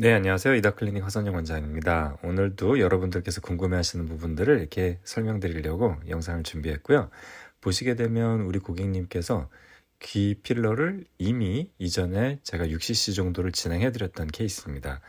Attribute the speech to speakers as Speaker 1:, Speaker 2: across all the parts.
Speaker 1: 네, 안녕하세요. 이다클리닉 화선영 원장입니다. 오늘도 여러분들께서 궁금해하시는 부분들을 이렇게 설명드리려고 영상을 준비했고요. 보시게 되면 우리 고객님께서 귀 필러를 이미 이전에 제가 6cc 정도를 진행해드렸던 케이스입니다.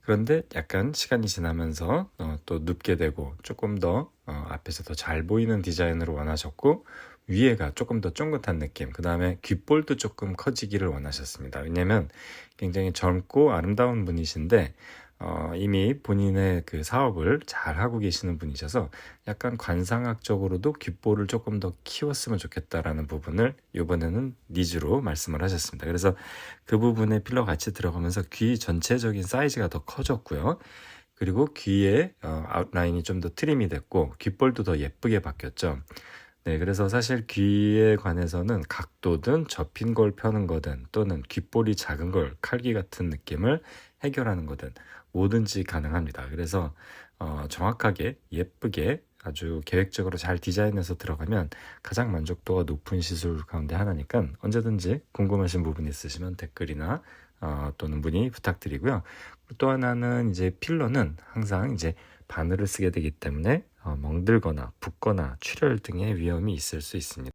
Speaker 1: 그런데 약간 시간이 지나면서 어, 또 눕게 되고 조금 더 어, 앞에서 더 잘 보이는 디자인으로 원하셨고 위에가 조금 더 쫑긋한 느낌, 그 다음에 귓볼도 조금 커지기를 원하셨습니다. 왜냐면 굉장히 젊고 아름다운 분이신데, 어, 이미 본인의 그 사업을 잘 하고 계시는 분이셔서 약간 관상학적으로도 귓볼을 조금 더 키웠으면 좋겠다라는 부분을 이번에는 니즈로 말씀을 하셨습니다. 그래서 그 부분에 필러 같이 들어가면서 귀 전체적인 사이즈가 더 커졌고요. 그리고 귀의 어, 아웃라인이 좀 더 트림이 됐고 귓볼도 더 예쁘게 바뀌었죠. 네, 그래서 사실 귀에 관해서는 각도든 접힌 걸 펴는 거든 또는 귓볼이 작은 걸 칼기 같은 느낌을 해결하는 거든 뭐든지 가능합니다. 그래서 어, 정확하게 예쁘게 아주 계획적으로 잘 디자인해서 들어가면 가장 만족도가 높은 시술 가운데 하나니까 언제든지 궁금하신 부분 있으시면 댓글이나 어, 또는 문의 부탁드리고요. 또 하나는 이제 필러는 항상 이제 바늘을 쓰게 되기 때문에 어, 멍들거나 붓거나 출혈 등의 위험이 있을 수 있습니다.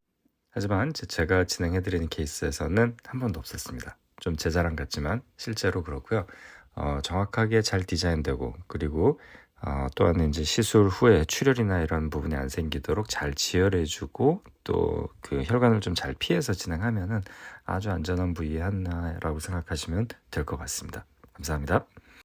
Speaker 1: 하지만 제- 제가 진행해드리는 케이스에서는 한 번도 없었습니다. 좀 제 자랑 같지만 실제로 그렇고요. 어, 정확하게 잘 디자인되고 그리고 어, 또한 이제 시술 후에 출혈이나 이런 부분이 안 생기도록 잘 지혈해주고 또 그 혈관을 좀 잘 피해서 진행하면은 아주 안전한 부위 하나라고 생각하시면 될 것 같습니다. 감사합니다.